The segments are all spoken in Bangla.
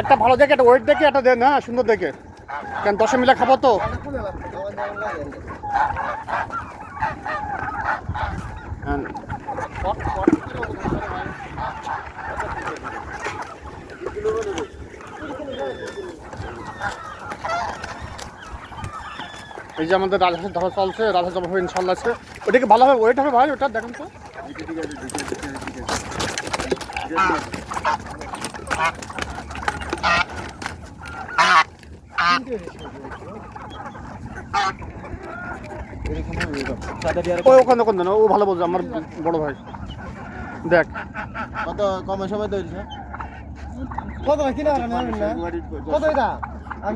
একটা ভালো দেখে, একটা ওয়েট দেখে, একটা দেন হ্যাঁ সুন্দর দেখে কেন, দশে মিলে খাব তো হ্যাঁ। এই যে আমাদের রাজহাঁসের ধরা চলছে রাজহাঁস হবে ইনশাল্লাহ আজকে ওটা কি ভালো হবে ওয়েট হবে ভাই ওটা দেখেন তো। ওই ওখানে ও ভালো বলছে আমার বড় ভাই। দেখ। কত কমে সময় তৈরি কত কিনা না? কত এটা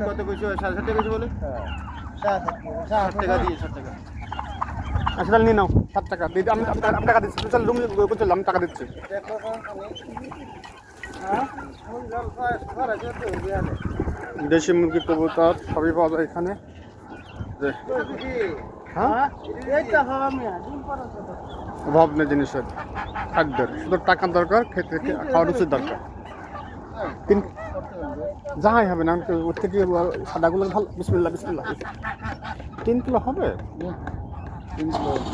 কত কইছো সাড়ে সাত টাকা কইছো বলে? আচ্ছা তাহলে নিয়ে নাও সাত টাকা। দিদি আমি আমি টাকা দিচ্ছি। চল রুম চল আমি টাকা দিচ্ছি। দেশি মুরগি কবুতর সবই পাওয়া যায় এখানে। যে, হ্যাঁ? অভাব নেই জিনিসের। খাদ্যের শুধু টাকার দরকার খেতে খাওয়ার রুচির দরকার। তিন যাই হবে না ওর থেকে সাদাগুলো ভালো বিসমিল্লা বিসমিল্লা তিন কিলো হবে?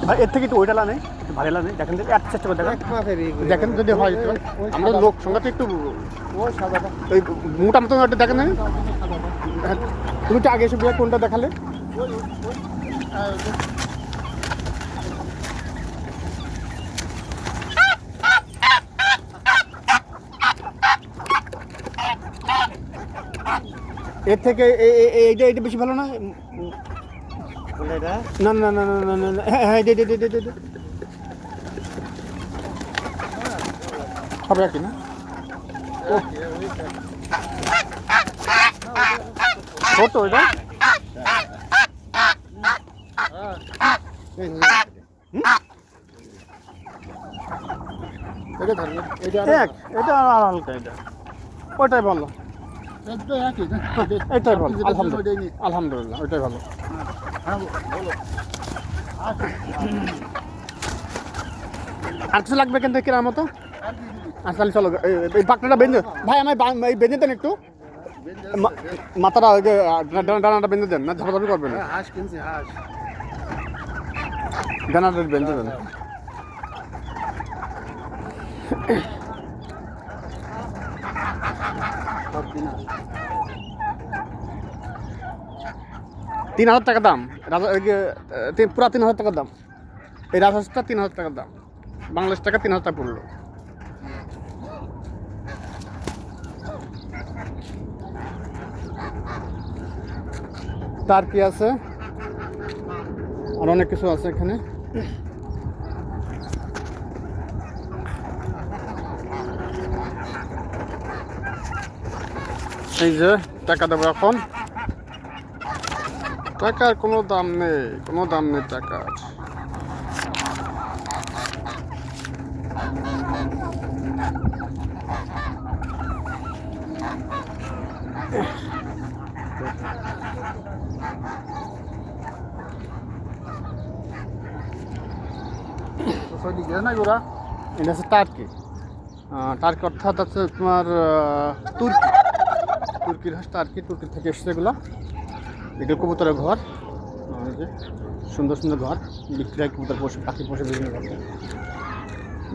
ভাই, এর থেকে একটু ওইটা নেই একটু ভালো নেই দেখেন দেখি একটা চেষ্টা করে দেখেন। দেখেন যদি হয়, একটু। আমরা লোক সংখ্যা তো একটু ওই মোটা মতো একটা দেখেন তুমি তো আগে এসে কোনটা দেখালে? এর থেকে এইটা এইটা বেশি ভালো না? এটা না না না না না না। হ্যাঁ হ্যাঁ দে দে দে দে দে। হবে কি না? ছোট এটা? এটা হালকা এটা। ওইটাই ভালো। এটাই ভালো আলহামদুলিল্লাহ আলহামদুলিল্লাহ ওইটাই ভালো। আর কিছু লাগবে কিন্তু কেনার মতো? আচ্ছা চলো এই- বাকনাটা বেঁধে ভাই আমার এই বেঁধে দেন একটু। মাথাটা ওই যে ডানাটা বেঁধে দেন না ঝাপাঝাপি করবেন? ডানাটা বেঁধে দেন সব কিনা তিন হাজার টাকা দাম। রাজা পুরা তিন হাজার টাকা দাম। এই রাজহাঁসটা তিন হাজার টাকা দাম। বাংলাদেশ টাকা তিন হাজার টাকা পড়ল। তার কি আছে? আর অনেক কিছু আছে এখানে। এই যে টাকা দেবো এখন। টাকার কোনো দাম নেই কোনো দাম নেই টাকার গোরা এটা হচ্ছে টার্কি। টার্কি অর্থাৎ হচ্ছে তোমার তুর্কি। তুর্কির হাঁস, টার্কি তুর্কি থেকে এসছে এগুলো। এগুলো কবুতরের ঘর। সুন্দর সুন্দর ঘর। বিক্রি হয় কবুতর পোষে পাখি পোষে বিভিন্ন রকম।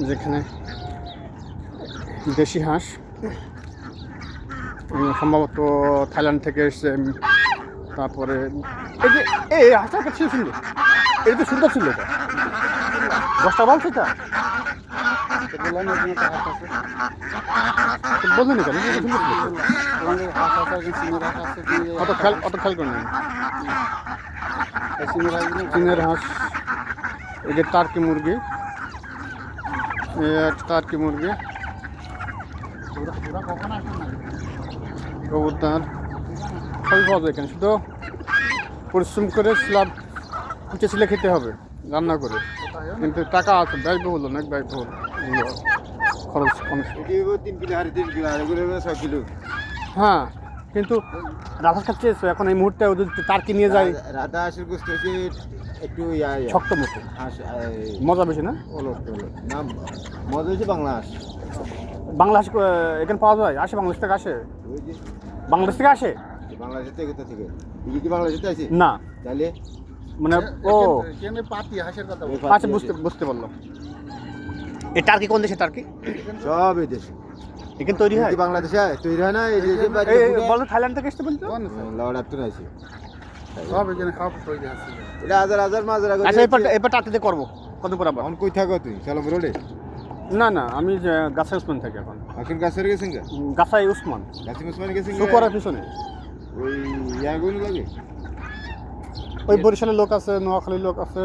যেখানে দেশি হাঁস সম্ভবত থাইল্যান্ড থেকে এসছে তারপরে এই যে, এই হাঁসটা ছিল সুন্দর। এটা তো সুন্দর ছিল এটা। দশটা বলছে এটা। বললাম না হাঁস বললেন কেন? আমাদের হাঁস হাঁস অত খেয়াল অত খেয়াল করেন সিমের হাঁসগুলো চীনের হাঁস এই যে টার্কি মুরগি টার্কি মুরগি কবুতর সবই পাওয়া যায় এখানে শুধু পরিশ্রম করে স্লাব কুচে ছিলে খেতে হবে রান্না করে কিন্তু টাকা আছে ব্যয়বহুল অনেক ব্যয়বহুল খরচ তিন কিলো তিন কিলো হাড়ি করে ছয় কিলো হ্যাঁ কিন্তু রাধা খাচ্ছে এখন এই মুহূর্তে ওদের টার্কি নিয়ে যায়? রাধা- গোস্ত হচ্ছে একটু। শক্ত মতো মজা বেশি না? না মজা হচ্ছে বাংলা হাঁস বাংলা হাঁস, এখানে পাওয়া যায়? আসে বাংলাদেশ থেকে আসে? বাংলাদেশ থেকে আসে? থেকে কোথা থেকে তুই কি বাংলাদেশে না। তাহলে মানে ও। পাতি হাঁসের কথা আচ্ছা বুঝতে বুঝতে পারলাম। এই টার্কি কোন দেশে টার্কি? সব এই দেশে। এখানে তৈরি হয়? বাংলাদেশে তৈরি হয় না? এই যে- বলো থাইল্যান্ড থেকে এসছে বলতো লড়ার তো আছে সব এখানে সব তৈরি আছে। এটা হাজার হাজার মাঝরা করে আচ্ছা এবার এবার টার্কিতে করব। কত পর আবার? এখন কই থাকো তুই? সালাম রোডে? না না আমি যে গাছাই উসমান থাকি এখন। এখন গাছের গেছেন গাছাই উসমান। গাছিম উসমানে গেছেন গা? সুপারের পিছনে। ওই ইয়াগুলো লাগে? ওই বরিশালের লোক আছে নোয়াখালীর লোক আছে।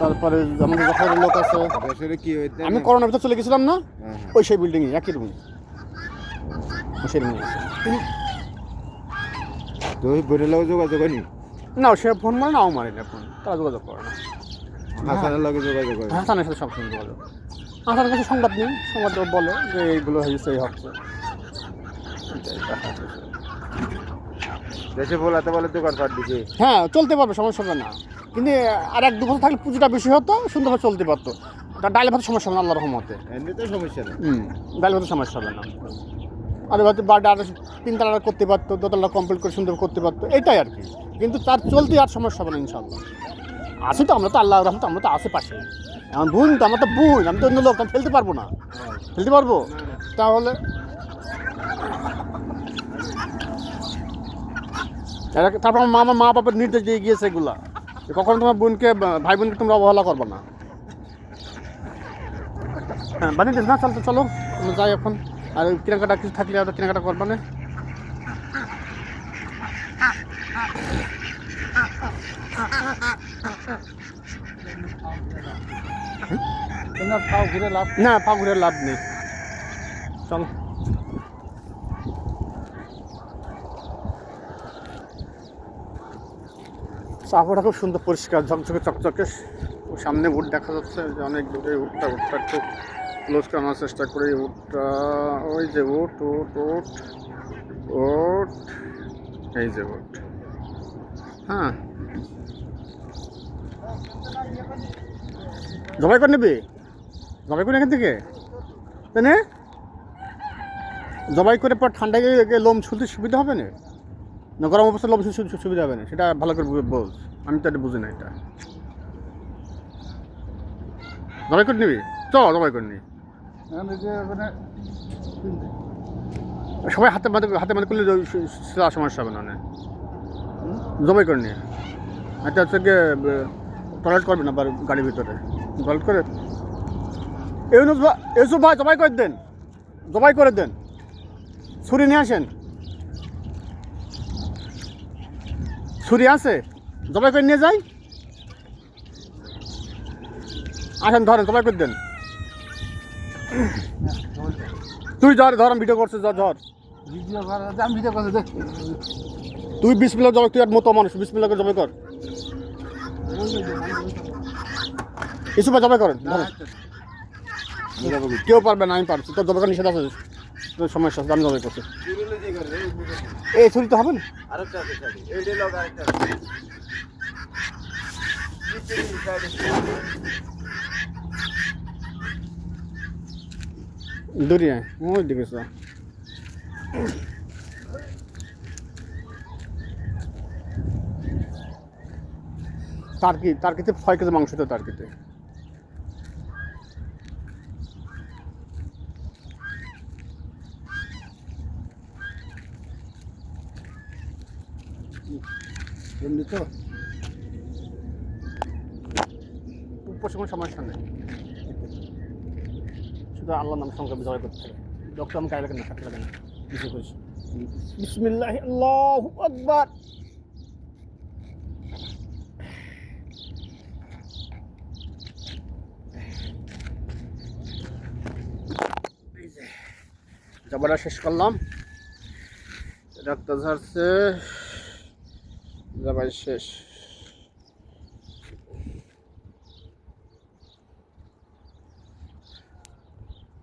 তারপরে আমাদের যশোরের লোক আছে কি আমি করোনার ভিতরে চলে গেছিলাম না হ্যাঁ, হ্যাঁ। ওই সেই বিল্ডিংয়ে একই রুমে সেই রুমে তো ওই বইটার যোগাযোগ করি না সে ফোন মারে নাও মারে না ফোন তারা যোগাযোগ করে না। হাসানের লগে যোগাযোগ করে হাসানের সাথে সবসময় যোগাযোগ। হাসানের কাছে সংবাদ নেই সংবাদ বলে যে এইগুলো হয়েছে এই হচ্ছে। দেশে বলাতে বলে দোকান পাট হ্যাঁ চলতে পারবে সমস্যা হবে না। কিন্তু আর এক দু বছর থাকলে পুজোটা বেশি হতো সুন্দরভাবে চলতে পারতো। তা ডাইলে ভাতে সমস্যা হবে না আল্লাহ রহমতে। এমনি তো সমস্যা নেই হুম ডাইলে ভাতে সমস্যা হবে না। আর হয়তো বাড়িটা আর তিনতলা করতে পারতো দোতলা কমপ্লিট করে সুন্দর করতে পারতো এটাই আর কি। কিন্তু তার চলতে আর সমস্যা হবে না ইনশাল্লাহ আছি তো আমরা তো আল্লাহ রহমত আমরা তো আশেপাশে আমার বোন তো আমার তো বোন আমি তো অন্য লোক আমি ফেলতে পারব না। ফেলতে পারব? তাহলে তারপর আমার মা বাবার নির্দেশ দিয়ে গিয়েছে এগুলা। কখনো তোমার বোনকে ভাই বোনকে তোমরা অবহেলা করবে না। হ্যাঁ বানিয়ে দিস না চল চলো। যাই এখন। আর কেনাকাটা কিছু থাকলে আর কেনাকাটা করবা না। পাও না পা ঘুরে লাভ নেই। চলো। চাপড়া খুব সুন্দর, পরিষ্কার, ঝকঝকে, চকচকে। ও সামনে উট দেখা যাচ্ছে যে অনেক দূরে উটটা উটটা একটু ক্লোজ করানোর চেষ্টা করি উটটা ওই যে উট উট উট উট এই যে উট হ্যাঁ। জবাই করে নেবে? জবাই করে এখান থেকে? তাই জবাই করে পর ঠান্ডায় লোম ছুলতে সুবিধা হবে না? না গরম ছুলতে সু- সুবিধা হবে না সেটা ভালো করে বোঝ আমি তো এটা বুঝি না এটা। জবাই করে নিবি? চ জবাই করে নি আমি যে মানে সবাই হাতে মাঝে হাতে মাঝে করলে জ- সু- সু- সমস্যা হবে না না। জবাই করে নিয়ে এটা হচ্ছে গিয়ে টয়লেট করবে না গাড়ির ভিতরে? টয়লেট করে। ইউনুস ভাই ইউসুফ ভাই জবাই করে দেন। জবাই করে দেন। ছুরি নিয়ে আসেন। ছুরি আছে? জবাই করে নিয়ে যাই। আসেন ধরেন জবাই করে দেন। তুই ধর ধর ভিডিও করছিস ধর ধর। করা করে তুই বিশ মিনিট জবাই তুই আর মতো মানুষ বিশ করে জবাই কর। ইসু ভাই জবাই করেন কি? কেউ পারবে না আমি পারছি। তোর জবাই করার নিষেধ আছে? সমস্যা আমি জবাই করছি। এই ছুরি তো হবে না? সাইডে। ওই দিকে সো টার্কি ছয় কেজি মাংস তো টার্কিতে এমনি তো। কোনো সমস্যা নেই শুধু আল্লাহ নাম সংখ্যা বিজয় করতে হবে। ডক্টর আমি লাগে না থাকতে লাগে না কিছু করিস। বিসমিল্লাহ আল্লাহ আকবার। জবাটা শেষ করলাম। রক্ত ঝরছে। জবাই শেষ